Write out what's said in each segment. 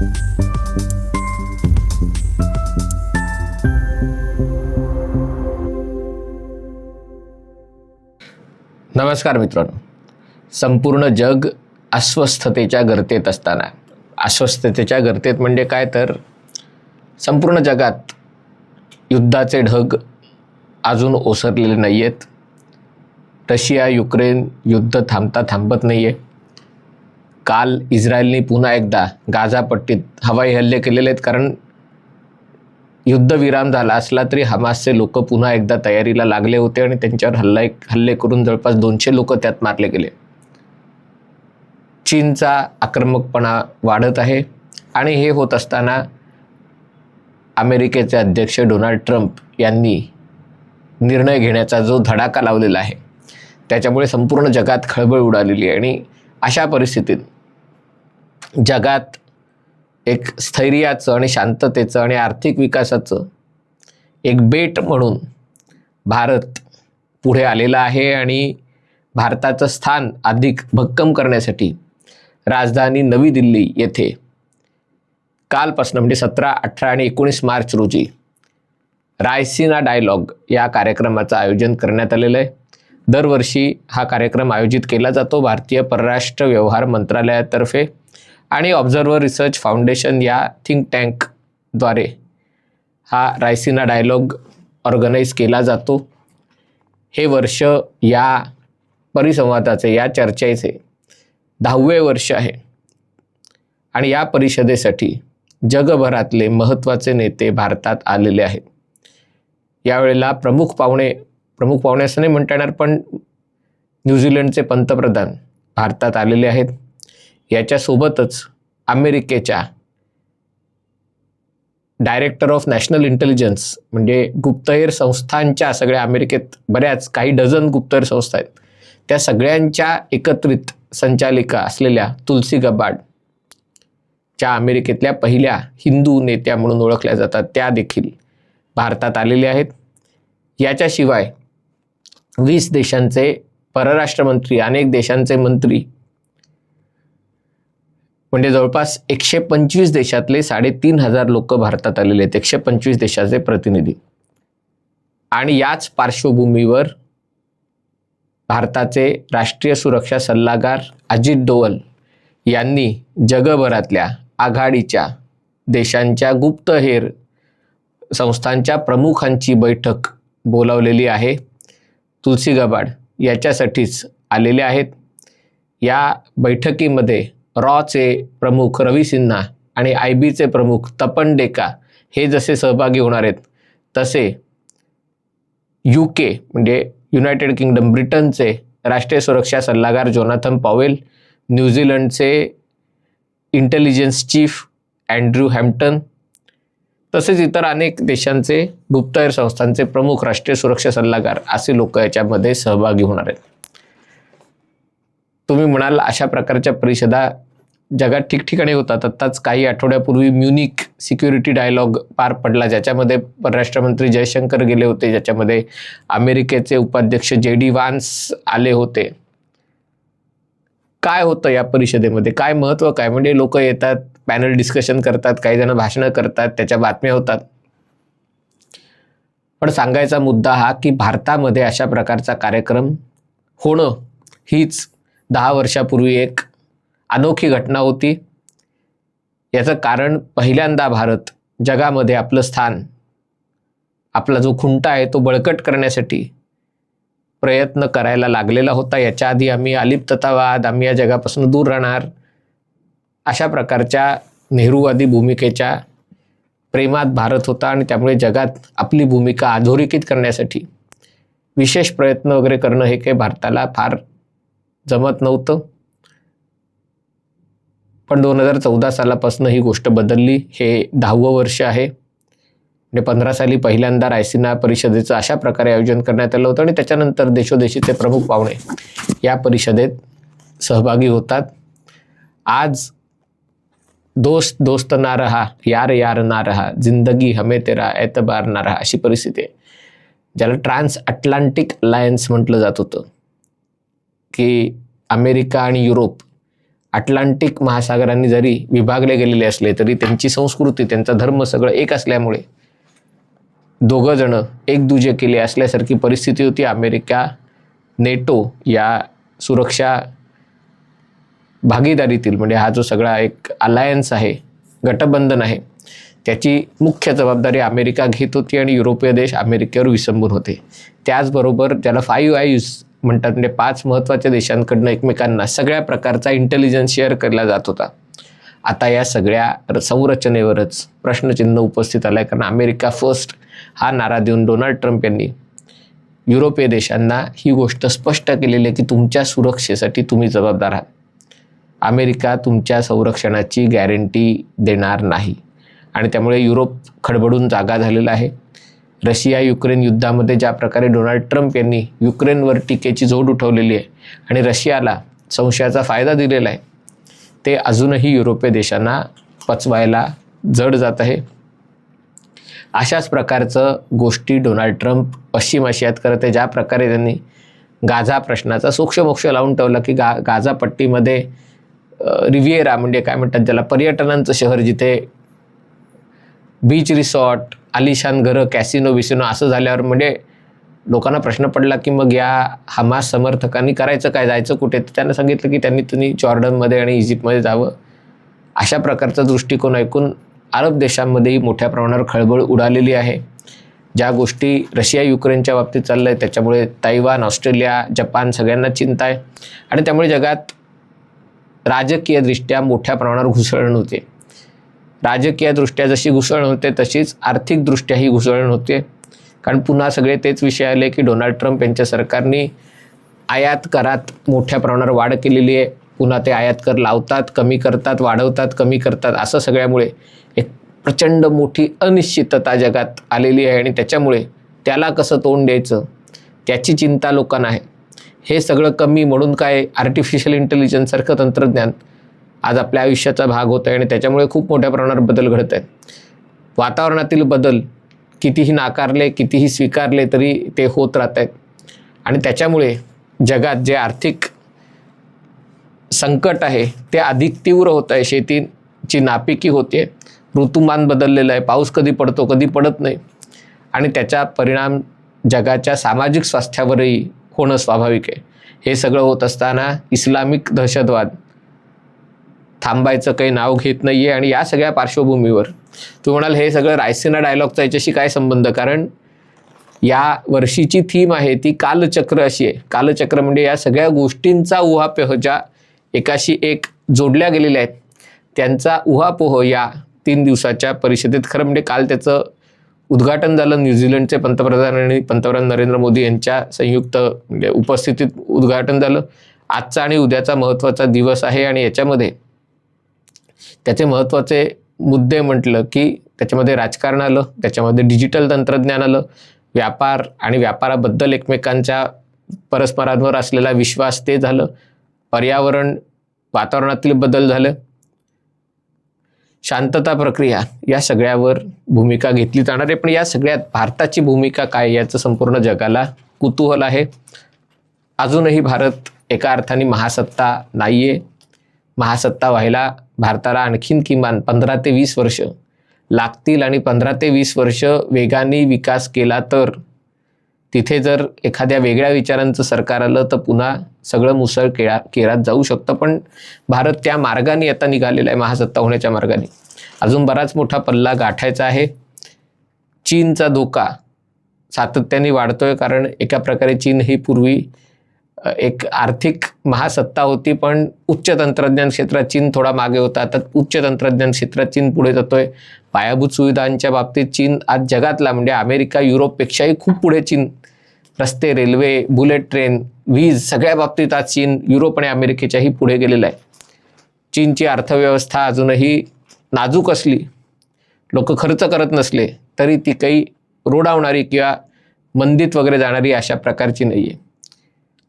नमस्कार मित्रांनो. संपूर्ण जग अस्वस्थतेच्या गर्तेत असताना. अस्वस्थतेच्या गर्तेत म्हणजे काय तर? संपूर्ण जगात युद्धाचे ढग अजून ओसरलेले नाही आहेत रशिया युक्रेन युद्ध थांबता थांबत नाही आहे काल इस्रायलने पुन्हा एकदा गाझापट्टीत हवाई हल्ले केलेले आहेत. कारण युद्धविराम झाला असला तरी हमासचे लोक पुन्हा एकदा तयारीला लागले होते आणि त्यांच्यावर हल्ला हल्ले करून जवळपास दोनशे लोक त्यात मारले गेले. चीनचा आक्रमकपणा वाढत आहे आणि हे होत असताना अमेरिकेचे अध्यक्ष डोनाल्ड ट्रम्प यांनी निर्णय घेण्याचा जो धडाका लावलेला आहे त्याच्यामुळे संपूर्ण जगात खळबळ उडालेली आहे आणि अशा परिस्थितीत जगात एक स्थैर्याचं आणि शांततेचं आणि आर्थिक विकासाचं एक बेट म्हणून भारत पुढे आलेला आहे आणि भारताचं स्थान अधिक भक्कम करण्यासाठी राजधानी नवी दिल्ली येथे कालपासून म्हणजे सतरा अठरा आणि एकोणीस मार्च रोजी रायसिना डायलॉग या कार्यक्रमाचं आयोजन करण्यात आलेलं आहे. दरवर्षी हा कार्यक्रम आयोजित केला जातो. भारतीय परराष्ट्र व्यवहार मंत्रालयातर्फे आणि ऑब्झर्वर रिसर्च फाउंडेशन या थिंक टँकद्वारे हा रायसिना डायलॉग ऑर्गनाईज केला जातो. हे वर्ष या परिसंवादाचे या चर्चेचे दहावे वर्ष आहे. आणि या परिषदेसाठी जगभरातले महत्त्वाचे नेते भारतात आलेले आहेत. यावेळेला प्रमुख पाहुणे प्रमुख पाहुणे असं नाही म्हणता येणार पण न्यूझीलंडचे पंतप्रधान भारतात आलेले आहेत. याच्यासोबतच अमेरिकेच्या डायरेक्टर ऑफ नॅशनल इंटेलिजन्स म्हणजे गुप्तहेर संस्थांच्या सगळ्या अमेरिकेत बऱ्याच काही डझन गुप्तहेर संस्था आहेत. त्या सगळ्यांच्या एकत्रित संचालिका असलेल्या तुलसी गबाड ज्या अमेरिकेतल्या पहिल्या हिंदू नेत्या म्हणून ओळखल्या जातात. त्या देखील भारतात आलेल्या आहेत. याच्याशिवाय वीस देशांचे परराष्ट्रमंत्री अनेक देशांचे मंत्री म्हणजे जवळपास एकशे पंचवीस देशातले साडेतीन हजार लोक भारतात आलेले आहेत. एकशे पंचवीस देशाचे प्रतिनिधी. आणि याच पार्श्वभूमीवर भारताचे राष्ट्रीय सुरक्षा सल्लागार अजित डोवल यांनी जगभरातल्या आघाडीच्या देशांच्या गुप्तहेर संस्थांच्या प्रमुखांची बैठक बोलावलेली आहे. तुलसी गबाड याच्यासाठीच आलेले आहेत. या बैठकीमध्ये रॉचे प्रमुख रवी सिन्हा आणि आय बीचे प्रमुख तपन डेका हे जसे सहभागी होणार आहेत तसे यू के म्हणजे युनायटेड किंगडम ब्रिटनचे राष्ट्रीय सुरक्षा सल्लागार जोनाथन पॉवेल न्यूझीलंडचे इंटेलिजन्स चीफ अँड्र्यू हॅम्प्टन तसेच इतर अनेक देशांचे गुप्तहेर संस्थांचे प्रमुख राष्ट्रीय सुरक्षा सल्लागार असे लोक याच्यामध्ये सहभागी होणार आहेत. तुम्ही म्हणाल अशा प्रकारच्या परिषदा जगात ठिकठिकाणी होतात आत्ताच काही आठवड्यापूर्वी म्युनिक सिक्युरिटी डायलॉग पार पडला ज्याच्यामध्ये परराष्ट्रमंत्री जयशंकर गेले होते ज्याच्यामध्ये अमेरिकेचे उपाध्यक्ष जे डी वान्स आले होते. काय होतं या परिषदेमध्ये? काय महत्त्व काय? म्हणजे लोक येतात पॅनल डिस्कशन करतात काही जण भाषणं करतात त्याच्या बातम्या होतात. पण सांगायचा मुद्दा हा की भारतामध्ये अशा प्रकारचा कार्यक्रम होणं हीच दहा वर्षापूर्वी एक अनोखी घटना होती. याचं कारण पहिल्यांदा भारत जगामध्ये आपलं स्थान आपला जो खुंटा आहे तो बळकट करण्यासाठी प्रयत्न करायला लागलेला होता. याच्या आधी आम्ही अलिप्ततावाद आम्ही या जगापासून दूर राहणार अशा प्रकारच्या नेहरूवादी भूमिकेच्या प्रेमात भारत होता आणि त्यामुळे जगात आपली भूमिका अधोरेखित करण्यासाठी विशेष प्रयत्न वगैरे करणं हे काही भारताला फार जमत नव्हतं. पण दोन हजार चौदा सालापासून ही गोष्ट बदलली. हे दहावं वर्ष आहे. म्हणजे पंधरा साली पहिल्यांदा रायसिना परिषदेचं अशा प्रकारे आयोजन करण्यात आलं होतं आणि त्याच्यानंतर देशोदेशीचे प्रमुख पाहुणे या परिषदेत सहभागी होतात. आज दोस्त दोस्त ना रहा यार यार ना रहा जिंदगी हमे तेरा ऐतबार ना रहा अशी परिस्थिती आहे. ज्याला ट्रान्स अटलांटिक अलायन्स म्हटलं जात होतं. की अमेरिका आणि युरोप अटलांटिक महासागरांनी जरी विभागले गेलेले असले तरी त्यांची संस्कृती त्यांचा धर्म सगळं एक असल्यामुळे दोघं जण एक दुजे केले असल्यासारखी परिस्थिती होती. अमेरिका नेटो या सुरक्षा भागीदारीतील म्हणजे हा जो सगळा एक अलायन्स आहे गटबंधन आहे त्याची मुख्य जबाबदारी अमेरिका घेत होती आणि युरोपीय देश अमेरिकेवर विसंबून होते. त्याचबरोबर ज्याला फाईव्ह आयज म्हणतात म्हणजे पाच महत्त्वाच्या देशांकडनं एकमेकांना सगळ्या प्रकारचा इंटेलिजन्स शेअर केला जात होता. आता या सगळ्या संरचनेवरच प्रश्नचिन्ह उपस्थित आलं आहे कारण अमेरिका फर्स्ट हा नारा देऊन डोनाल्ड ट्रम्प यांनी युरोपीय देशांना ही गोष्ट स्पष्ट केलेली आहे की तुमच्या सुरक्षेसाठी तुम्ही जबाबदार आहात. अमेरिका तुमच्या संरक्षणाची गॅरंटी देणार नाही. आणि त्यामुळे युरोप खडबडून जागा झालेला आहे. रशिया युक्रेन युद्धामध्ये ज्या प्रकारे डोनाल्ड ट्रम्प यांनी युक्रेनवर टीकेची जोड उठवलेली आहे आणि रशियाला संशयाचा फायदा दिलेला आहे ते अजूनही युरोपीय देशांना पचवायला जड जात आहे. अशाच प्रकारचं गोष्टी डोनाल्ड ट्रम्प पश्चिम आशियात करत आहे ज्या प्रकारे त्यांनी गाझा प्रश्नाचा सूक्ष्मोक्ष लावून ठेवला की गा गाझा पट्टीमध्ये रिव्हिएरा म्हणजे काय म्हणतात ज्याला पर्यटनांचं शहर जिथे बीच रिसॉर्ट आलिशान घरं कॅसिनो बिसिनो असं झाल्यावर म्हणजे लोकांना प्रश्न पडला की मग या हमास समर्थकांनी करायचं काय जायचं कुठे? तर त्यांना सांगितलं की त्यांनी तुम्ही जॉर्डनमध्ये आणि इजिप्तमध्ये जावं. अशा प्रकारचा दृष्टिकोन ऐकून अरब देशांमध्येही मोठ्या प्रमाणावर खळबळ उडालेली आहे. ज्या गोष्टी रशिया युक्रेनच्या बाबतीत चाललं आहे त्याच्यामुळे तैवान ऑस्ट्रेलिया जपान सगळ्यांना चिंता आहे. आणि त्यामुळे जगात राजकीयदृष्ट्या मोठ्या प्रमाणावर घुसळण होते. राजकीयदृष्ट्या जशी घुसळण होते तशीच आर्थिकदृष्ट्याही घुसळण होते. कारण पुन्हा सगळे तेच विषय आले की डोनाल्ड ट्रम्प यांच्या सरकारने आयात करात मोठ्या प्रमाणावर वाढ केलेली आहे. पुन्हा ते आयात कर लावतात कमी करतात वाढवतात कमी करतात असं सगळ्यामुळे एक प्रचंड मोठी अनिश्चितता जगात आलेली आहे आणि त्याच्यामुळे त्याला कसं तोंड द्यायचं? त्याची चिंता लोकांना आहे. हे सगळं कमी म्हणून काय आर्टिफिशियल इंटेलिजन्ससारखं तंत्रज्ञान आज आपल्या आयुष्याचा भाग होत आहे आणि त्याच्यामुळे खूप मोठ्या प्रमाणावर बदल घडत आहेत. वातावरणातील बदल कितीही नाकारले कितीही स्वीकारले तरी ते होत राहत आहेत. आणि त्याच्यामुळे जगात जे आर्थिक संकट आहे ते अधिक तीव्र होत आहे. शेतीची नापिकी होते ऋतुमान बदललेलं आहे. पाऊस कधी पडतो कधी पडत नाही. आणि त्याचा परिणाम जगाच्या सामाजिक स्वास्थ्यावरही होणं स्वाभाविक आहे. हे सगळं होत असताना इस्लामिक दहशतवाद थांबायचं काही नाव घेत नाही आहे आणि या सगळ्या पार्श्वभूमीवर तू म्हणाल हे सगळं रायसेना डायलॉगचा याच्याशी काय संबंध? कारण या वर्षीची थीम आहे ती कालचक्र अशी आहे. कालचक्र म्हणजे या सगळ्या गोष्टींचा उहापोह ज्या एकाशी एक जोडल्या गेलेल्या आहेत त्यांचा उहापोह या तीन दिवसाच्या परिषदेत खरं म्हणजे काल त्याचं उद्घाटन झालं न्यूझीलंडचे पंतप्रधान आणि पंतप्रधान नरेंद्र मोदी यांच्या संयुक्त म्हणजे उपस्थितीत उद्घाटन झालं. आजचा आणि उद्याचा महत्त्वाचा दिवस आहे आणि याच्यामध्ये त्याचे महत्त्वाचे मुद्दे म्हटलं की त्याच्यामध्ये राजकारण आलं त्याच्यामध्ये डिजिटल तंत्रज्ञान आलं व्यापार आणि व्यापाराबद्दल एकमेकांच्या परस्परांवर असलेला विश्वास ते झालं पर्यावरण वातावरणातील बदल झालं. शांतता प्रक्रिया या सगळ्यावर भूमिका घेतली जाणार आहे. पण या सगळ्यात भारताची भूमिका काय याचं संपूर्ण जगाला कुतूहल आहे. अजूनही भारत एका अर्थाने महासत्ता नाही आहे महासत्ता व्हायला भारताला आणखीन किमान पंधरा ते वीस वर्ष लागतील आणि पंधरा ते वीस वर्ष वेगाने विकास केला तर तिथे जर एखाद्या वेगळ्या विचारांचं सरकार आलं तर पुन्हा सगळं मुसळ केळा केरात जाऊ शकतं. पण भारत त्या मार्गाने आता निघालेला आहे महासत्ता होण्याच्या मार्गाने. अजून बराच मोठा पल्ला गाठायचा आहे. चीनचा धोका सातत्याने वाढतोय कारण एका प्रकारे चीन ही पूर्वी एक आर्थिक महासत्ता होती पण उच्च तंत्रज्ञान क्षेत्रात चीन थोडा मागे होता. आता उच्च तंत्रज्ञान क्षेत्रात चीन पुढे जातोय. पायाभूत सुविधांच्या बाबतीत चीन आज जगातला म्हणजे अमेरिका युरोपपेक्षाही खूप पुढे चीन. रस्ते रेल्वे बुलेट ट्रेन वीज सगळ्या बाबतीत आज चीन युरोप आणि अमेरिकेच्याही पुढे गेलेला आहे. चीनची अर्थव्यवस्था अजूनही नाजूक असली लोक खर्च करत नसले तरी ती काही रोडावणारी किंवा मंदीत वगैरे जाणारी अशा प्रकारची नाही आहे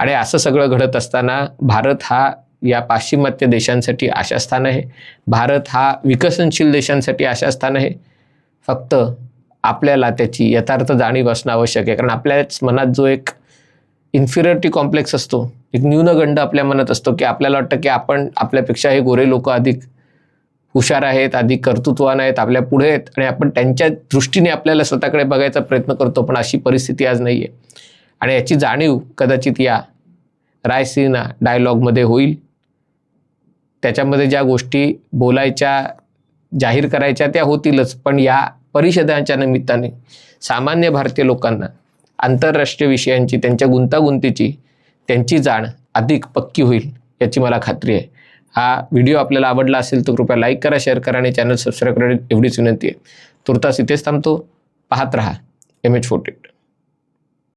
आणि असं सगळं घडत असताना भारत हा या पाश्चिमात्य देशांसाठी आशास्थान आहे. भारत हा विकसनशील देशांसाठी आशास्थान आहे. फक्त आपल्याला त्याची यथार्थ जाणीव असणं आवश्यक आहे. कारण आपल्याच मनात जो एक इन्फिरियरिटी कॉम्प्लेक्स असतो एक न्यूनगंड आपल्या मनात असतो की आपल्याला वाटतं की आपण आपल्यापेक्षा हे गोरे लोक अधिक हुशार आहेत अधिक कर्तृत्वान आहेत आपल्या पुढे आहेत आणि आपण त्यांच्या दृष्टीने आपल्याला स्वतःकडे बघायचा प्रयत्न करतो पण अशी परिस्थिती आज नाही आहे आणि याची जाणीव कदाचित या रायसीना डायलॉगमध्ये होईल. त्याच्यामध्ये ज्या गोष्टी बोलायच्या जाहीर करायच्या त्या होतीलच पण या परिषदांच्या निमित्ताने सामान्य भारतीय लोकांना आंतरराष्ट्रीय विषयांची त्यांच्या गुंतागुंतीची त्यांची जाण अधिक पक्की होईल याची मला खात्री आहे. हा व्हिडिओ आपल्याला आवडला असेल तर कृपया लाईक करा शेअर करा आणि चॅनल सबस्क्राईब करा एवढीच विनंती आहे. तुर्तास इथेच थांबतो. पाहत रहा. M H forty